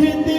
sevindi